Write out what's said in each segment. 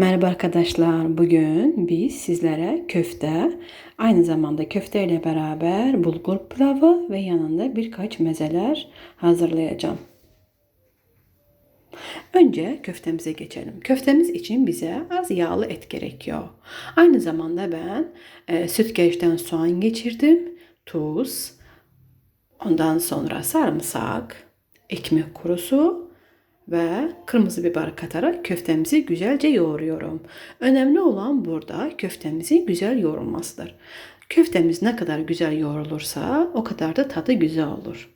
Merhaba arkadaşlar. Bugün biz sizlere köfte, aynı zamanda köfte ile beraber bulgur pilavı ve yanında birkaç mezeler hazırlayacağım. Önce köftemize geçelim. Köftemiz için bize az yağlı et gerekiyor. Aynı zamanda ben e, süzgeçten soğan geçirdim, tuz, ondan sonra sarımsak, ekmek kurusu ve kırmızı biber katarak köftemizi güzelce yoğuruyorum. Önemli olan burada köftemizi güzel yoğrulmasıdır. Köftemiz ne kadar güzel yoğrulursa o kadar da tadı güzel olur.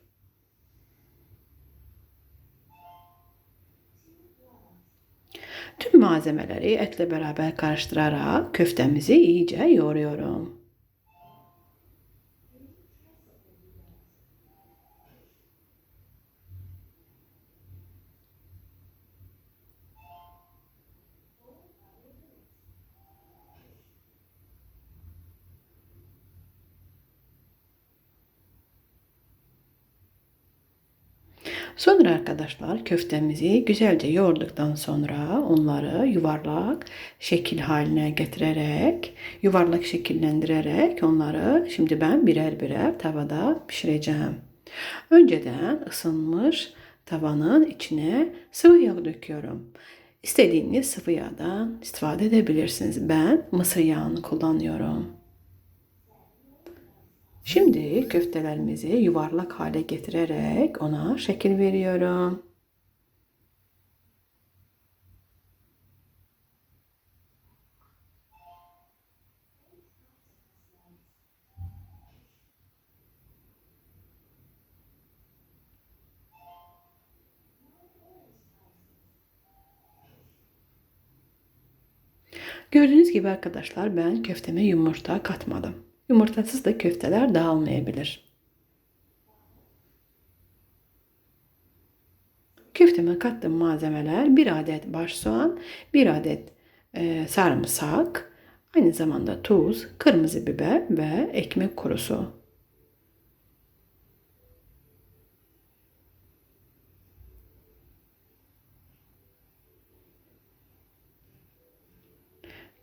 Tüm malzemeleri etle beraber karıştırarak köftemizi iyice yoğuruyorum. Sonra arkadaşlar köftemizi güzelce yoğurduktan sonra onları yuvarlak şekil haline getirerek, yuvarlak şekillendirerek onları şimdi ben birer birer tavada pişireceğim. Önceden ısınmış tavanın içine sıvı yağ döküyorum. İstediğiniz sıvı yağdan istifade edebilirsiniz. Ben mısır yağını kullanıyorum. Şimdi köftelerimizi yuvarlak hale getirerek ona şekil veriyorum. Gördüğünüz gibi arkadaşlar ben köfteme yumurta katmadım. Yumurtasız da köfteler dağılmayabilir. Köfteme kattığım malzemeler bir adet baş soğan, bir adet e, sarımsak, aynı zamanda tuz, kırmızı biber ve ekmek kurusu.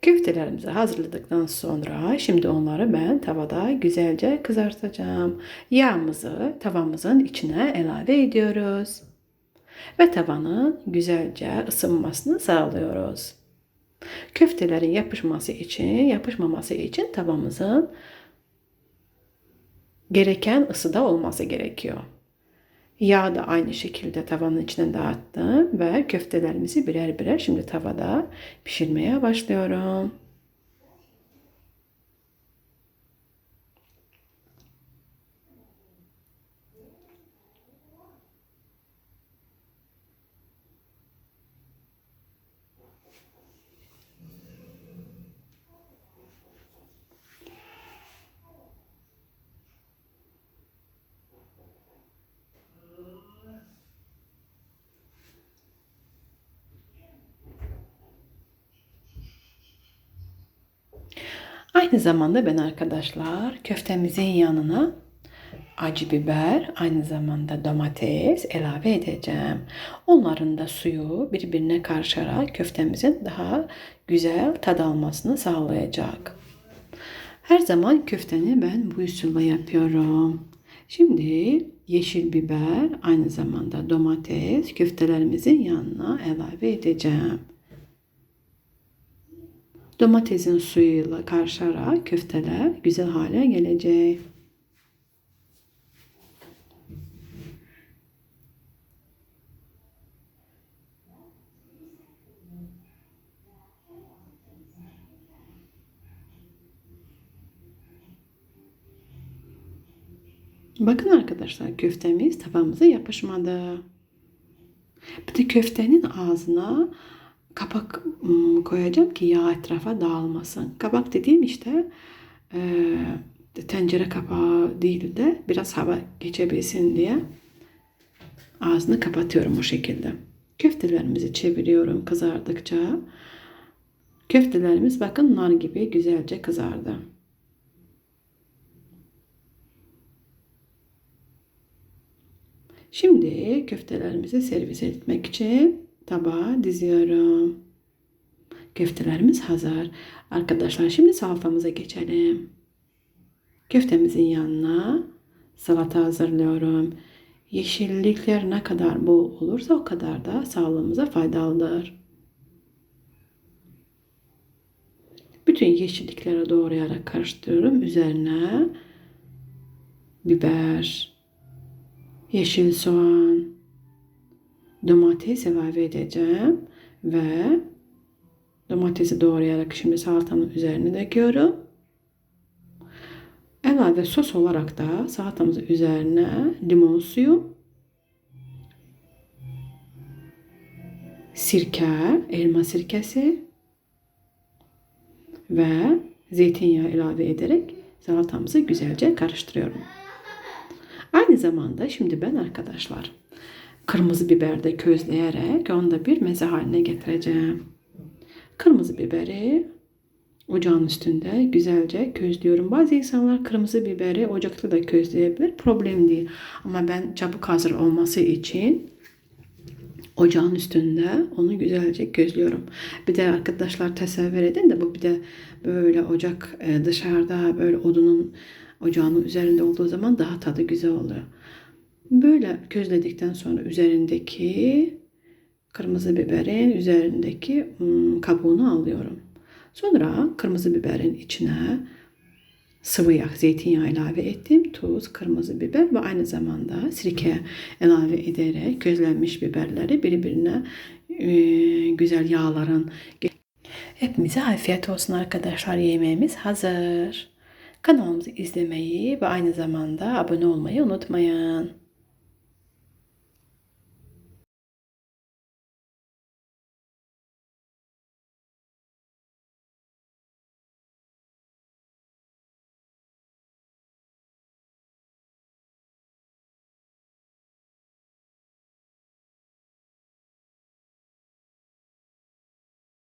Köftelerimizi hazırladıktan sonra şimdi onları ben tavada güzelce kızartacağım. Yağımızı tavamızın içine ilave ediyoruz. Ve tavanın güzelce ısınmasını sağlıyoruz. Köftelerin yapışması için, yapışmaması için tavamızın gereken ısıda olması gerekiyor. Yağ da aynı şekilde tavanın içine dağıttım ve köftelerimizi birer birer şimdi tavada pişirmeye başlıyorum. Aynı zamanda ben arkadaşlar köftemizin yanına acı biber, aynı zamanda domates ilave edeceğim. Onların da suyu birbirine karışarak köftemizin daha güzel tad almasını sağlayacak. Her zaman köfteni ben bu usulle yapıyorum. Şimdi yeşil biber, aynı zamanda domates köftelerimizin yanına ilave edeceğim. Domatesin suyuyla karışarak köfteler güzel hale gelecek. Bakın arkadaşlar köftemiz tavamıza yapışmadı. Bir de köftenin ağzına kapak koyacağım ki yağ etrafa dağılmasın. Kapak dediğim işte e, tencere kapağı değil de biraz hava geçebilsin diye ağzını kapatıyorum o şekilde. Köftelerimizi çeviriyorum kızardıkça. Köftelerimiz bakın nar gibi güzelce kızardı. Şimdi köftelerimizi servis etmek için tabağa diziyorum. Köftelerimiz hazır. Arkadaşlar şimdi salatamıza geçelim. Köftemizin yanına salata hazırlıyorum. Yeşillikler ne kadar bol olursa o kadar da sağlığımıza faydalıdır. Bütün yeşillikleri doğrayarak karıştırıyorum. Üzerine biber, yeşil soğan, domates ilave edeceğim ve domatesi doğrayarak şimdi salatanın üzerine döküyorum. Elave sos olarak da salatamızın üzerine limon suyu, sirke, elma sirkesi ve zeytinyağı ilave ederek salatamızı güzelce karıştırıyorum. Aynı zamanda şimdi ben arkadaşlar kırmızı biber de közleyerek onu da bir meze haline getireceğim. Kırmızı biberi ocağın üstünde güzelce közlüyorum. Bazı insanlar kırmızı biberi ocakta da közleyebilir. Problem değil. Ama ben çabuk hazır olması için ocağın üstünde onu güzelce gözlüyorum. Bir de arkadaşlar tasavvur edin de bu bir de böyle ocak e, dışarıda böyle odunun ocağının üzerinde olduğu zaman daha tadı güzel oluyor. Böyle közledikten sonra üzerindeki kırmızı biberin üzerindeki hmm, kabuğunu alıyorum. Sonra kırmızı biberin içine sıvı yağ, zeytinyağı ilave ettim. Tuz, kırmızı biber ve aynı zamanda sirke ilave ederek közlenmiş biberleri birbirine e, güzel yağların Hepimize afiyet olsun arkadaşlar. Yemeğimiz hazır. Kanalımızı izlemeyi ve aynı zamanda abone olmayı unutmayın.